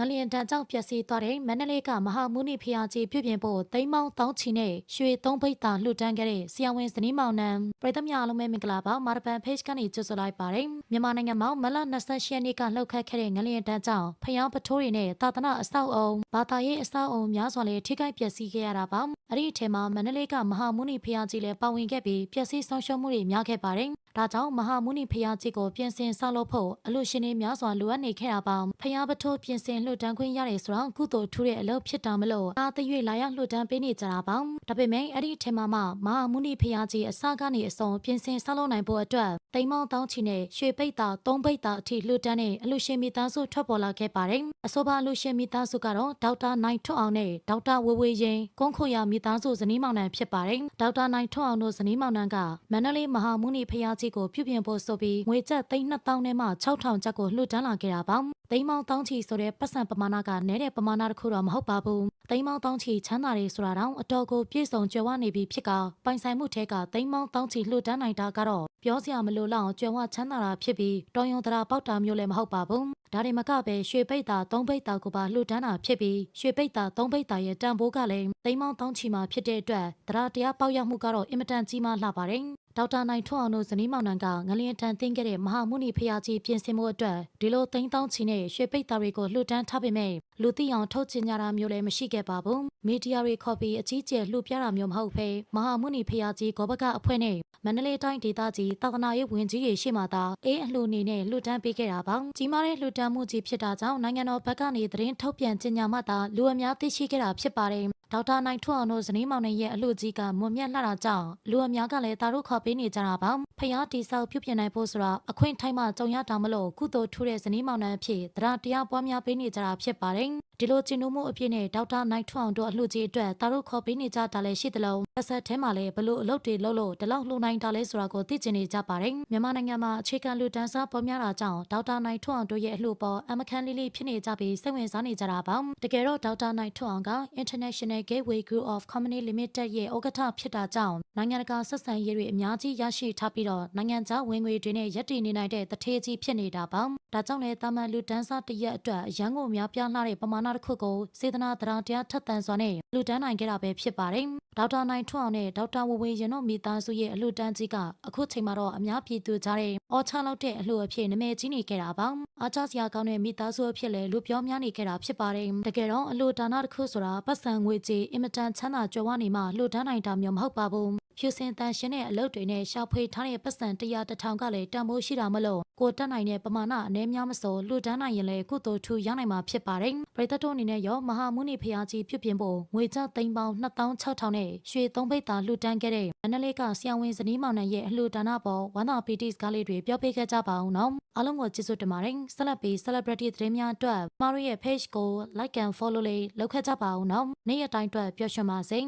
ငလျင်တန်ကြောင့်ပျက်စီးသွားတဲ့မန္တလေးကမဟာမုနိဖျားကြီးပြုပြင်ဖို့သိမ်းမောင်းတောင်းချီနဲ့ရွှေသုံးပိတ်တာလှူဒန်းခဲ့တဲ့ဆရာဝန်ဇနီးမောင်နှံပြည်သူများအားလုံးပဲမင်္ဂလာပါမာရပန် page ကနေကြိုဆိုလိုက်ပါတယ်မြန်မာနိုင်ငံမှာမလ28ရက်နေ့ကလှုပ်ခတ်ခဲ့တဲ့ငလျင်တန်ကြောင့်ဖျားပထိုးတွေနဲ့သာသနာအဆောက်အုံဘာသာရေးအဆောက်အုံများစွာလည်းထိခိုက်ပျက်စီးခဲ့ရတာပါအဲ့ဒီအထက်မှာမန္တလေးကမဟာမုနိဖျားကြီးလည်းပါဝင်ခဲ့ပြီးပျက်စီးဆုံးရှုံးမှုတွေများခဲ့ပါတယ် ဒါကြောင့်မဟာမုနိဖျားကြီးကိုပြင်ဆင်ဆောက်လုပ်ဖို့အလို့ရှင်တွေများစွာလိုအပ်နေခဲ့တာပါဖျားပထိုးပြင်ဆင်လှူဒန်းခွင့်ရတယ်ဆိုတော့ကုသိုလ်ထူးတဲ့အလုပ်ဖြစ်တာမလို့အားတရွေ့လာရောက်လှူဒန်းပေးနေကြတာပါဒါပေမဲ့အဲ့ဒီအထက်မှာမှမဟာမုနိဖျားကြီးအစကနေအဆုံးပြင်ဆင်ဆောက်လုပ်နိုင်ဖို့အတွက်တိမ်မောင်းတောင်းချီနဲ့ရွှေပိတ်တာသုံးပိတ်တာအထိလှူဒန်းတဲ့အလို့ရှင်မိသားစုထွက်ပေါ်လာခဲ့ပါတယ်အဆိုပါအလို့ရှင်မိသားစုကတော့ဒေါက်တာနိုင်ထွန်းအောင်နဲ့ဒေါက်တာဝေဝေရင်ကုန်းခွရမိသားစုဇနီးမောင်နှံဖြစ်ပါတယ်ဒေါက်တာနိုင်ထွန်းအောင်တို့ဇနီးမောင်နှံကမန္တလေးမဟာမုနိဖျားကြီးကိုပြုပြင်ဖို့ဆိုပြီးငွေကျပ်သိန်း2000နဲ့မှ6000ကျပ်ကိုလှူဒန်းလာခဲ့တာပါသိန်းမောင်းတောင်းချီဆိုတဲ့ပတ်စံပမာဏကနည်းတဲ့ပမာဏတစ်ခုတော့မဟုတ်ပါဘူးသိန်းမောင်းတောင်းချီချမ်းသာတွေဆိုတာတောင်အတော်ကိုပြည့်စုံကြွယ်ဝနေပြီဖြစ်ကပိုင်ဆိုင်မှုထဲကသိန်းမောင်းတောင်းချီလှူဒန်းနိုင်တာကတော့ပြောစရာမလိုလောက်အောင်ကြွယ်ဝချမ်းသာတာဖြစ်ပြီးတော်ရုံတရာပေါက်တာမျိုးလည်းမဟုတ်ပါဘူးဒါတွေမကပဲရွှေပိတ်တာသုံးပိတ်တာကိုပါလှူဒန်းတာဖြစ်ပြီးရွှေပိတ်တာသုံးပိတ်တာရဲ့တန်ဖိုးကလည်းသိန်းမောင်းတောင်းချီမှာဖြစ်တဲ့အတွက်တရားတရားပေါက်ရောက်မှုကတော့အင်မတန်ကြီးမားလှပါတယ် ဒေါက်တာနိုင်ထွန်းအောင်တို့ဇနီးမောင်နှံကငလျင်တန်သိမ်းခဲ့တဲ့မဟာမုနိဖျားကြီးပြင်ဆင်မှုအတွက်ဒီလိုသိန်းတောင်းချီနဲ့ရွှေပိတ်သားတွေကိုလှူဒန်းထားပေမဲ့လူသိအောင်ထုတ်ချင်ကြတာမျိုးလည်းမရှိခဲ့ပါဘူးမီဒီယာတွေခေါ်ပြီးအကြီးကျယ်လှူပြတာမျိုးမဟုတ်ဘဲမဟာမုနိဖျားကြီးဂောဘကအဖွဲ့နဲ့မန္တလေးတိုင်းဒေသကြီးတာသနာရေးဝန်ကြီးတွေရှိမှသာအေးအလှူအနေနဲ့လှူဒန်းပေးခဲ့တာပါကြီးမားတဲ့လှူဒန်းမှုကြီးဖြစ်တာကြောင့်နိုင်ငံတော်ဘက်ကနေသတင်းထုတ်ပြန်ကြေညာမှသာလူအများသိရှိခဲ့တာဖြစ်ပါတယ် ဒေါက်တာနိုင်ထွန်းအောင်တို့ဇနီးမောင်နှံရဲ့အလှကြီးကမွန်မြတ်လှတာကြောင့်လူအများကလည်းတာတို့ခေါ်ပေးနေကြတာပါဖျားတီဆောက်ပြုပြင်နိုင်ဖို့ဆိုတာအခွင့်ထိုက်မှကြုံရတာမလို့ကုသိုလ်ထူးတဲ့ဇနီးမောင်နှံအဖြစ်တရားတရားပွားများပေးနေကြတာဖြစ်ပါတယ်ဒီလိုကျင့်မှုအဖြစ်နဲ့ဒေါက်တာနိုင်ထွန်းအောင်တို့အလှကြီးအတွက်တာတို့ခေါ်ပေးနေကြတာလည်းရှိသလိုအဆက်ထဲမှာလည်းဘလို့အလုပ်တွေလုပ်လို့ဒီလောက်လှူနိုင်တာလဲဆိုတာကိုသိကျင်နေကြပါတယ်မြန်မာနိုင်ငံမှာအခြေခံလူတန်းစားပေါ်များတာကြောင့်ဒေါက်တာနိုင်ထွန်းအောင်တို့ရဲ့အလှပေါ်အမခန်းလေးလေးဖြစ်နေကြပြီးစိတ်ဝင်စားနေကြတာပါတကယ်တော့ဒေါက်တာနိုင်ထွန်းအောင်က International Gateway Group of Company Limited ရဲ့ဥက္ကဋ္ဌဖြစ်တာကြောင့်နိုင်ငံတကာဆက်ဆံရေးတွေအများကြီးရရှိထားပြီးတော့နိုင်ငံခြားဝင်ငွေတွေနဲ့ရပ်တည်နေနိုင်တဲ့တထေးကြီးဖြစ်နေတာပါဒါကြောင့်လည်းတာမန်လူတန်းစားတရက်အတွက်အရန်ကိုများပြားလှတဲ့ပမာဏတစ်ခုကိုစေတနာတရားတရားထက်သန်စွာနဲ့လူတန်းနိုင်ခဲ့တာပဲဖြစ်ပါတယ်ဒေါက်တာနိုင်ထွန်းအောင်နဲ့ဒေါက်တာဝဝေရင်တို့မိသားစုရဲ့အလှူဒန်းကြီးကအခုချိန်မှာတော့အများပြည်သူကြားတဲ့အော်ချလောက်တဲ့အလှူအဖြစ်နာမည်ကြီးနေခဲ့တာပါအားကျစရာကောင်းတဲ့မိသားစုအဖြစ်လည်းလူပြောများနေခဲ့တာဖြစ်ပါတယ်တကယ်တော့အလှူဒါနတစ်ခုဆိုတာပတ်စံငွေကြေးအင်မတန်ချမ်းသာကြွယ်ဝနေမှလှူဒန်းနိုင်တာမျိုးမဟုတ်ပါဘူးဖြူစင်တန်ရှင်တဲ့အလုပ်တွေနဲ့ရှာဖွေထားတဲ့ပတ်စံ100တထောင်ကလည်းတန်ဖိုးရှိတာမလို့ ကိုတက်နိုင်တဲ့ပမာဏအနည်းများမစိုးလှူဒန်းနိုင်ရင်လည်းကုသိုလ်ထူရနိုင်မှာဖြစ်ပါတယ်ပရိသတ်တို့အနေနဲ့ရောမဟာမုနိဖျားကြီးပြုပြင်ဖို့ငွေကျပ်သိန်းပေါင်း2600နဲ့ရွှေသုံးပိတ်တာလှူဒန်းခဲ့တဲ့မန္တလေးကဆရာဝန်ဇနီးမောင်နှံရဲ့အလှူဒါနပေါ်ဝမ်းသာပီတိစကားလေးတွေပြောပြခဲ့ကြပါအောင်နော်အားလုံးကိုကျေးဇူးတင်ပါတယ်ဆက်လက်ပြီး celebrity သတင်းများအတွက်မတို့ရဲ့ page ကို like and follow လေးလုပ်ခဲ့ကြပါအောင်နော်နေ့ရက်တိုင်းအတွက်ပျော်ရွှင်ပါစေ